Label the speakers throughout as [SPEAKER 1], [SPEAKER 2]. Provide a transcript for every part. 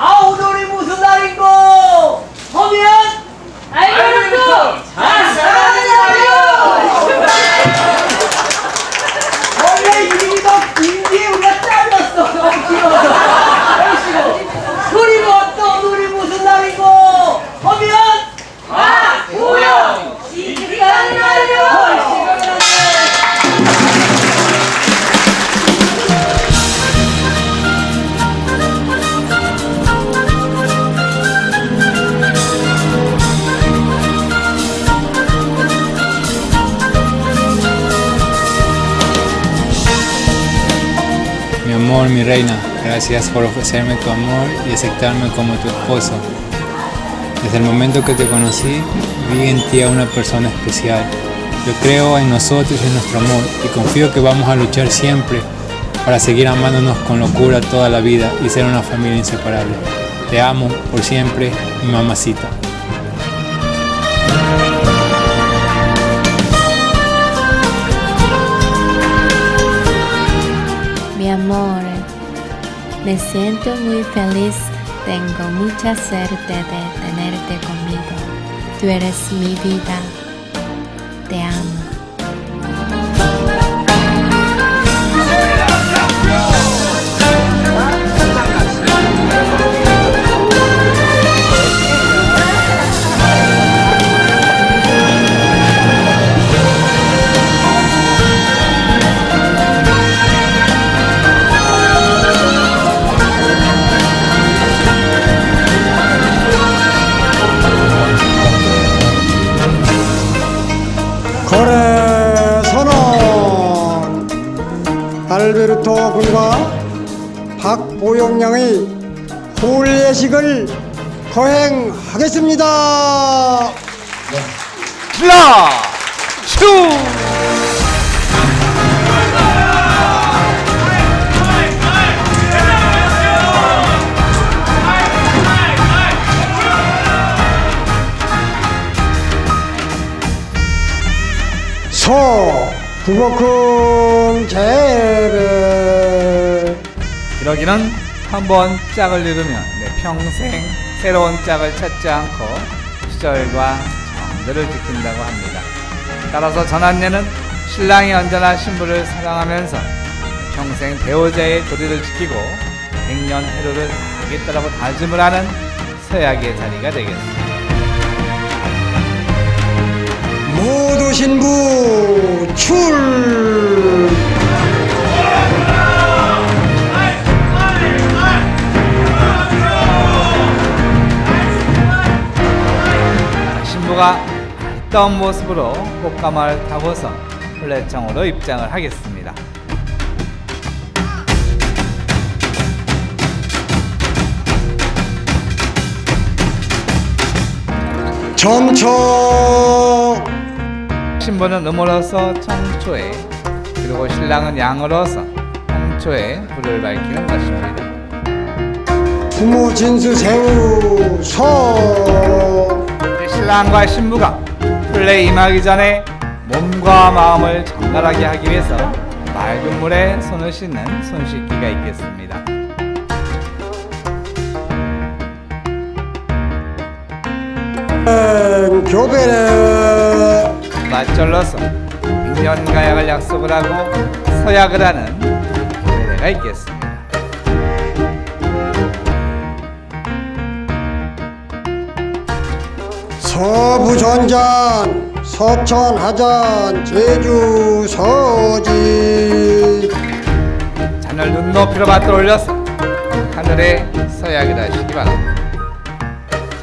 [SPEAKER 1] 아 오늘이 무슨 날인고? 허면
[SPEAKER 2] 알베르
[SPEAKER 3] amor, mi reina, gracias por ofrecerme tu amor y aceptarme como tu esposo. Desde el momento que te conocí, vi en ti a una persona especial. Yo creo en nosotros y en nuestro amor y confío que vamos a luchar siempre para seguir amándonos con locura toda la vida y ser una familia inseparable. Te amo por siempre, mi mamacita.
[SPEAKER 4] Me siento muy feliz. Tengo mucha suerte de tenerte conmigo. Tú eres mi vida. Te amo.
[SPEAKER 5] 알베르토 군과 박보영 양의 홀 예식을 거행하겠습니다.
[SPEAKER 2] 신라
[SPEAKER 5] 슈서 부거큰 재배
[SPEAKER 6] 이러기는 한 번 짝을 잃으면 내 평생 새로운 짝을 찾지 않고 시절과 정들을 지킨다고 합니다. 따라서 전한예는 신랑이 언제나 신부를 사랑하면서 평생 배우자의 도리를 지키고 백년 해로를 다하겠다라고 다짐을 하는 서약의 자리가 되겠습니다.
[SPEAKER 5] 모두 신부 출
[SPEAKER 6] 신부가 어떤 모습으로 꽃가마를 타고서 플랫청으로 입장을 하겠습니다.
[SPEAKER 5] 점청
[SPEAKER 6] 신부는 음으로서 청초에 그리고 신랑은 양으로서 홍초에 불을 밝히는 것입니다.
[SPEAKER 5] 부모 진수 새우 서
[SPEAKER 6] 신랑과 신부가 플레이 임하기 전에 몸과 마음을 정갈하게 하기 위해서 맑은 물에 손을 씻는 손 씻기가 있겠습니다.
[SPEAKER 5] 교배래
[SPEAKER 6] 맞절러서 인연가약을 약속을 하고 서약을 하는 노래가 있겠습니다.
[SPEAKER 5] 서부전잔 서천하잔 제주 서지
[SPEAKER 6] 잔을 눈높이로 받들어 올려서 하늘에 서약을 하시기 바랍니다.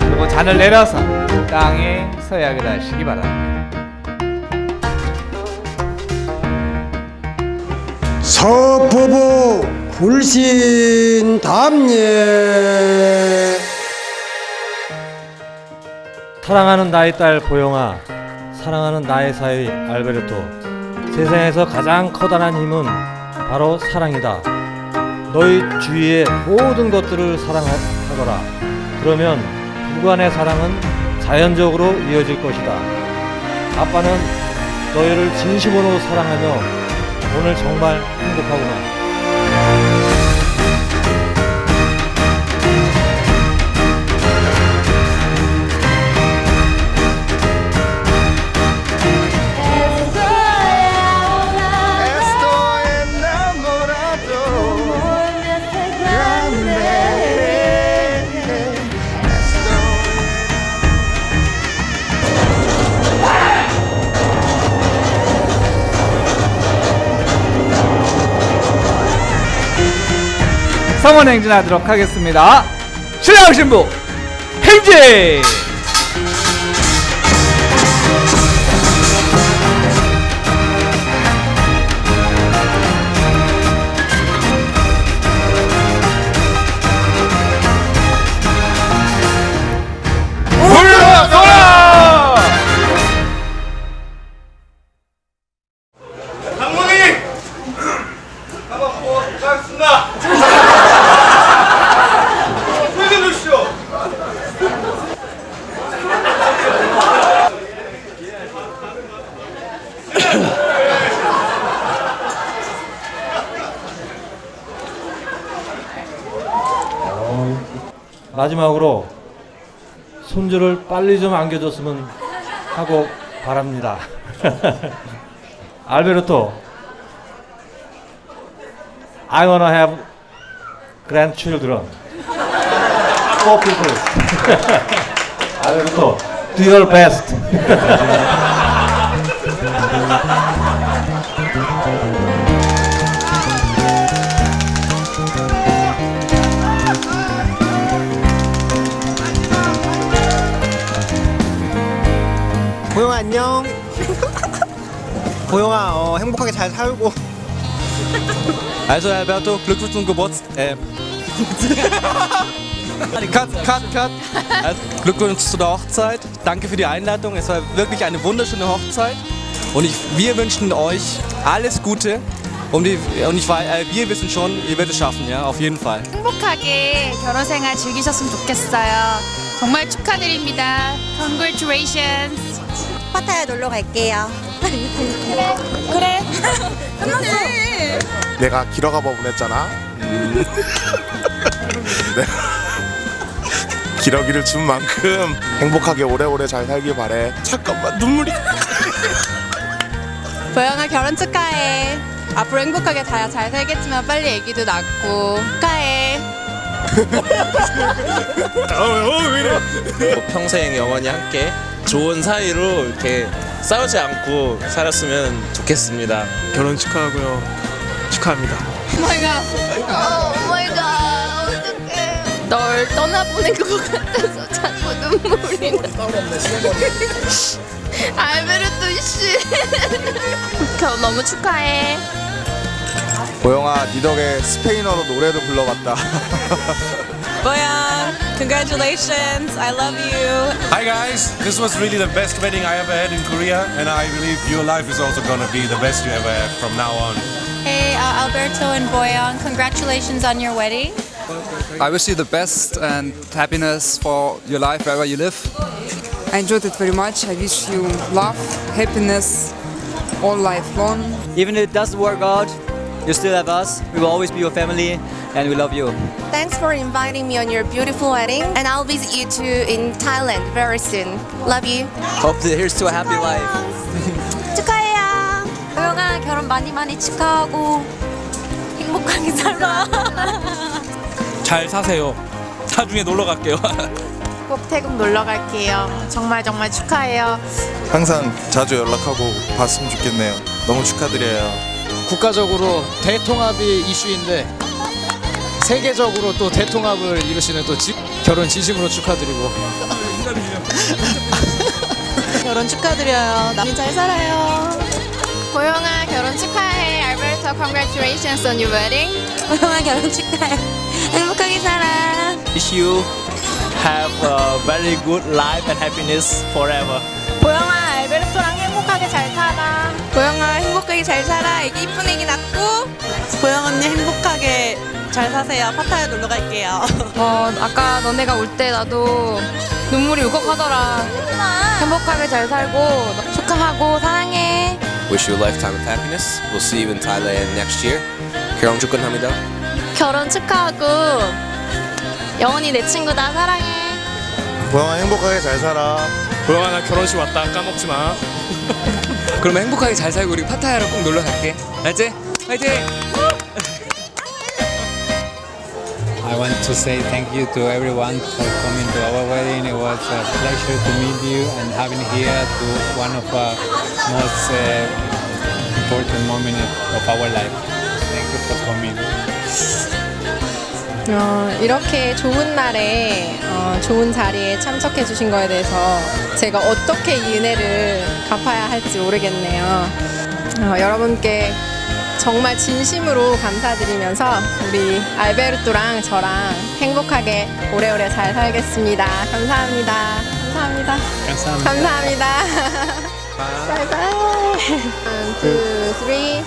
[SPEAKER 6] 그리고 잔을 내려서 땅에 서약을 하시기 바랍니다.
[SPEAKER 5] 서부부 굴신 담예
[SPEAKER 7] 사랑하는 나의 딸 보영아, 사랑하는 나의 사위 알베르토. 세상에서 가장 커다란 힘은 바로 사랑이다. 너희 주위의 모든 것들을 사랑하거라. 그러면 부간의 사랑은 자연적으로 이어질 것이다. 아빠는 너희를 진심으로 사랑하며 오늘 정말 행복하구나.
[SPEAKER 6] 성원 행진하도록 하겠습니다. 신랑 신부 행진!
[SPEAKER 7] 마지막으로 손주를 빨리 좀 안겨줬으면 하고 바랍니다. 알베르토, I wanna have grandchildren. Four people. 알베르토, do your best.
[SPEAKER 8] 보영아 어, 행복하게 잘 살고. Also Alberto, Glückwunsch zum Geburtstag. Äh. cut, cut, cut. Also, Glückwunsch zu der Hochzeit. Danke für die Einladung. Es war wirklich eine wunderschöne Hochzeit. Und ich, wir wünschen euch alles Gute. Und, die, und ich, äh, wir wissen schon, ihr werdet es schaffen, ja, auf jeden Fall.
[SPEAKER 9] 행복하게 결혼 생활 즐기셨으면 좋겠어요. 정말 축하드립니다. Congratulations.
[SPEAKER 10] 파타야 놀러 갈게요.
[SPEAKER 9] 그래.
[SPEAKER 2] 내가 길어가 봐 보냈잖아. 내가 기러기를 준 만큼 행복하게 오래오래 잘 살길 바래. 잠깐만 눈물이.
[SPEAKER 10] 보영아 결혼 축하해. 앞으로 행복하게 잘, 잘 살겠지만 빨리 애기도 낳고 축하해.
[SPEAKER 8] 평생 영원히 함께 좋은 사이로 이렇게 싸우지 않고 살았으면 좋겠습니다. 결혼 축하하고요. 축하합니다.
[SPEAKER 9] 오마이갓, 어떡해. 널 떠나보낸 것 같아서 자꾸 눈물이 나. 알베르토 씨. 결혼 너무 축하해.
[SPEAKER 2] 보영아, 니 덕에 스페인어로 노래도 불러봤다.
[SPEAKER 10] 보영, congratulations. I love you.
[SPEAKER 11] Hi guys, this was really the best wedding I ever had in Korea, and I believe your life is also gonna be the best you ever had from now on.
[SPEAKER 10] Hey, uh, Alberto and Boyan, congratulations on your wedding.
[SPEAKER 6] I wish you the best and happiness for your life wherever you live.
[SPEAKER 10] I enjoyed it very much. I wish you love, happiness, all life long.
[SPEAKER 8] Even if it doesn't work out, you still have us. We will always be your family and we love you.
[SPEAKER 10] Thanks for inviting me on your beautiful wedding, and I'll visit you too in Thailand very soon. Love you.
[SPEAKER 8] Hope to here's to a happy life.
[SPEAKER 10] 축하해요. 보영아 결혼 많이 많이 축하하고 행복하게 살아.
[SPEAKER 8] 잘 사세요. 나중에 놀러 갈게요.
[SPEAKER 9] 꼭 태국 놀러 갈게요. 정말 정말 축하해요.
[SPEAKER 2] 항상 자주 연락하고 봤으면 좋겠네요. 너무 축하드려요.
[SPEAKER 3] 국가적으로 대통합이 이슈인데 세계적으로 또 대통합을 이루시는 또 지- 결혼 진심으로 축하드리고
[SPEAKER 10] 결혼 축하드려요. 남이 잘 살아요.
[SPEAKER 9] 보영아 결혼 축하해. 알베르토 congratulations on your wedding.
[SPEAKER 10] 보영아 결혼 축하해. 행복하게 살아.
[SPEAKER 8] Wish you have a very good life and happiness forever.
[SPEAKER 9] 보영아 알베르토랑 행복하게 잘 살아.
[SPEAKER 10] 보영아 행복하게 잘 살아. 애기 이쁜 애기 낳고. 보영 언니 행복하게 잘 사세요. 파타야 놀러 갈게요.
[SPEAKER 9] 어 아까 너네가 올 때 나도 눈물이 울컥하더라. 행복하게 잘 살고 축하하고 사랑해.
[SPEAKER 8] Wish you a lifetime of happiness. We'll see you in Thailand next year. 결혼 축하합니다.
[SPEAKER 9] 결혼 축하하고 영원히 내 친구다 사랑해.
[SPEAKER 2] 보영아 행복하게 잘 살아.
[SPEAKER 8] 보영아 나 결혼식 왔다 까먹지 마. 그럼 행복하게 잘 살고 우리 파타야로 꼭 놀러 갈게. 알지? 화이팅!
[SPEAKER 3] I want to say thank you to everyone for coming to our wedding. It was a pleasure to meet you and having here to one of our most uh, important moments of our life. Thank you for coming.
[SPEAKER 12] 어, 이렇게 좋은 날에 어, 좋은 자리에 참석해 주신 거에 대해서 제가 어떻게 이 은혜를 갚아야 할지 모르겠네요. 어, 여러분께 정말 진심으로 감사드리면서 우리 알베르토랑 저랑 행복하게 오래오래 잘 살겠습니다. 감사합니다. 감사합니다.
[SPEAKER 3] 감사합니다.
[SPEAKER 12] 감사합니다. 바이바이. One, two, three.